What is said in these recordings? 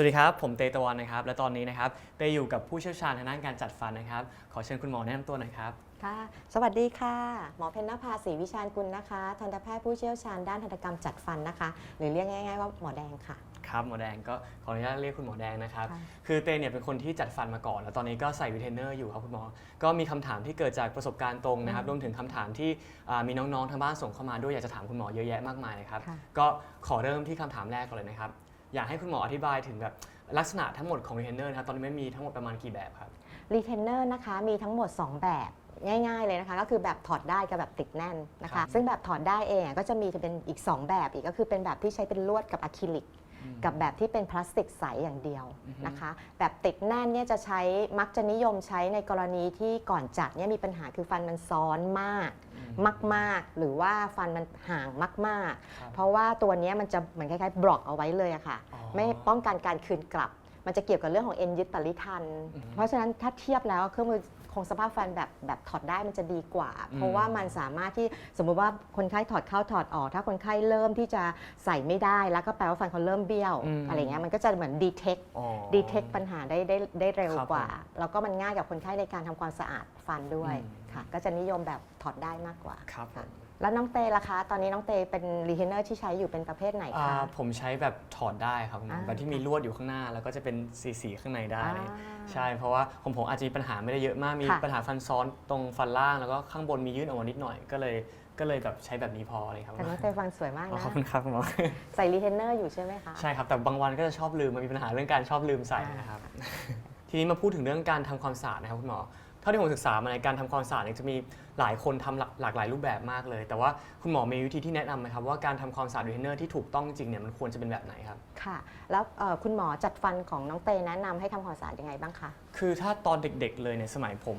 สวัสดีครับ ผมเตตะวันนะครับ และตอนนี้นะครับเตอยู่กับผู้เชี่ยวชาญทางด้านการจัดฟันนะครับ ขอเชิญคุณหมอแนะนำตัวหน่อยครับ ค่ะ สวัสดีค่ะ หมอเพญนภาศรีวิชาญกุลนะคะ ทันตแพทย์ผู้เชี่ยวชาญด้านทันตกรรมจัดฟันนะคะ หรือเรียกง่าย ๆ ว่าหมอแดงค่ะ ครับ หมอแดงก็ขออนุญาตเรียกคุณหมอแดงนะครับ ค่ะ คือเตเนี่ยเป็นคนที่จัดฟันมาก่อน แล้วตอนนี้ก็ใส่รีเทนเนอร์อยู่ครับคุณหมอ ก็มีคำถามที่เกิดจากประสบการณ์ตรงนะครับ รวมถึงคำถามที่อ่ามีน้องๆทางบ้านส่งเข้ามาด้วยอยากจะถามคุณหมอเยอะแยะมากมายเลยครับ ค่ะ ก็ขอเริ่มที่คำถามแรกก่อนเลยนะครับ อยากให้คุณหมออธิบายถึงแบบลักษณะทั้งหมดของรีเทนเนอร์นะครับตอนนี้ไม่มีทั้งหมดประมาณกี่แบบครับ รีเทนเนอร์นะคะมีทั้งหมด 2 แบบง่าย ๆ เลยนะคะ ก็คือแบบถอดได้กับแบบติดแน่นนะครัคะ บ ซึ่งแบบถอดได้เองอะก็จะมีจะเป็นอีก 2 แบบอีกก็คือเป็นแบบที่ใช้เป็นลวดกับอะคริลิก กับแบบที่เป็นพลาสติกใสอย่างเดียวอือฮึนะคะ แบบติดแน่นเนี่ยจะใช้มักจะนิยมใช้ในกรณีที่ก่อนจัดเนี่ยมีปัญหาคือฟันมันซ้อนมากมากๆ หรือว่าฟันมันห่างมากครับๆเพราะว่าตัวเนี้ยมันจะเหมือนคล้ายๆบล็อกเอาไว้เลยอะค่ะอ๋อไม่ป้องกันการคืนกลับ มันจะเกี่ยวกับเรื่องของเอ็นยึดปริทันอือฮึเพราะฉะนั้นถ้าเทียบแล้วเครื่องมือค งสภาพฟันแบบแบบถอดได้มันจะดีกว่าอืมเพราะว่ามันสามารถที่สมมุติว่าคนไข้ถอดเข้าถอดออก ถ้าคนไข้เริ่มที่จะใส่ไม่ได้แล้วก็แปลว่าฟันเขาเริ่มเบี้ยวอืมอะไรเงี้ยมันก็จะเหมือนดีเทคอ๋อดีเทคปัญหาได้ได้ได้เร็วครับกว่าผมแล้วก็มันง่ายกับคนไข้ในการทำความสะอาด ฟันด้วยอืมค่ะ ก็จะนิยมแบบถอดได้มากกว่าครับผม แล้วน้องเตล่ะคะ ตอนนี้น้องเตเป็นรีเทนเนอร์ที่ใช้อยู่เป็นประเภทไหนอ่าคะผมใช้แบบถอดได้ครับคุณหมออ่าแบบที่มีลวดอยู่ข้างหน้า แล้วก็จะเป็นสีสีๆข้างในได้ อ่าใช่เพราะว่าผมผมอาจจะมีปัญหาไม่ได้เยอะมากมีค่ะ ปัญหาฟันซ้อนตรงฟันล่างแล้วก็ข้างบนมียื่นออกมานิดหน่อยก็เลยก็เลยแบบใช้แบบนี้พอเลยครับแต่น้องเตฟันสวยมากอ๋อนะ ขอบคุณครับคุณหมอใส่รีเทนเนอร์อยู่ใช่ไหมคะ ใช่ครับแต่บางวันก็จะชอบลืมมันมีปัญหาเรื่องการชอบลืมใส่นะครับ ทีนี้มาพูดถึงเรื่องการทำความสะอาดนะครับคุณหมอเท่าที่ผมศึกษามาในการทำความสะอาดเนี่ยจะมีหลายคนทำหลากหลากหลายรูปแบบมากเลย แต่ว่าคุณหมอมีวิธีที่แนะนำไหมครับว่าการทำความสะอาดรีเทนเนอร์ที่ถูกต้องจริงเนี่ยมันควรจะเป็นแบบไหนครับค่ะ แล้วเอ่อคุณหมอจัดฟันของน้องเตแนะนำให้ทำความสะอาดยังไงบ้างคะคือถ้าตอนเด็ก ๆ เลยในยสมัยผม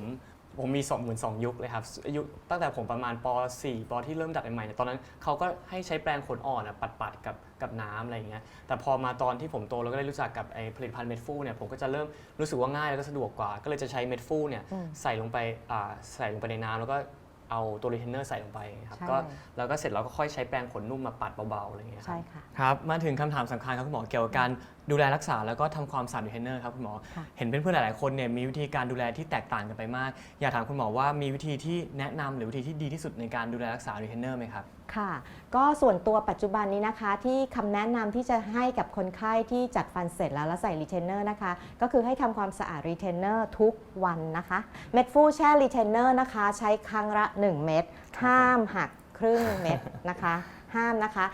ผมมี2 2 0 0 0ยุคเลยครับอายุตั้งแต่ผมประมาณป .4 ปที่เริ่มดัดใหม่ๆเนี่ยตอนนั้นเขาก็ให้ใช้แปรงขนอ่อนอะปัดๆกับกับน้ำอะไรอย่างเงี้ยแต่พอมาตอนที่ผมโตแล้วก็ได้รู้จักกับไอ้ผลิตภัณฑ์เม็ดฟูเนี่ยผมก็จะเริ่มรู้สึกว่าง่ายแล้วก็สะดวกกว่า ก็เลยจะใช้เม็ดฟูเนี่ยอืมใส่ลงไปอ่าใส่ลงไปในน้ำแล้วก็ เอาตัวรีเทนเนอร์ใส่ลงไปครับใช่ ก็แล้วก็เสร็จเราก็ค่อยใช้แปรงขนนุ่มมาปัดเบาๆอะไรอย่างเงี้ยครับใช่ค่ะ ครับ มาถึงคำถามสำคัญครับคุณหมอเกี่ยวกับการดูแลรักษาแล้วก็ทำความสะอาดรีเทนเนอร์ครับคุณหมอ ค่ะ เห็นเพื่อนๆหลายๆคนเนี่ยมีวิธีการดูแลที่แตกต่างกันไปมาก อยากถามคุณหมอว่ามีวิธีที่แนะนำหรือวิธีที่ดีที่สุดในการดูแลรักษารีเทนเนอร์ไหมครับ ค่ะ ก็ส่วนตัวปัจจุบันนี้นะคะ ที่คำแนะนำที่จะให้กับคนไข้ที่จัดฟันเสร็จแล้วแล้วใส่รีเทนเนอร์นะคะ ก็คือให้ทำความสะอาดรีเทนเนอร์ทุกวันนะคะ เม็ดฟูแช่รีเทนเนอร์นะคะ ใช้ครั้งละ1 เม็ดห้ามหักครึ่งเม็ดนะคะ ห้ามนะคะ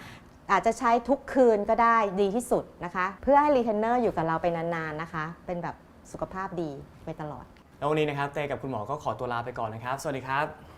อาจจะใช้ทุกคืนก็ได้ดีที่สุดนะคะ เพื่อให้รีเทนเนอร์อยู่กับเราไปนานๆนะคะ เป็นแบบสุขภาพดีไปตลอด แล้ววันนี้นะครับเตกับคุณหมอก็ขอตัวลาไปก่อนนะครับ สวัสดีครับ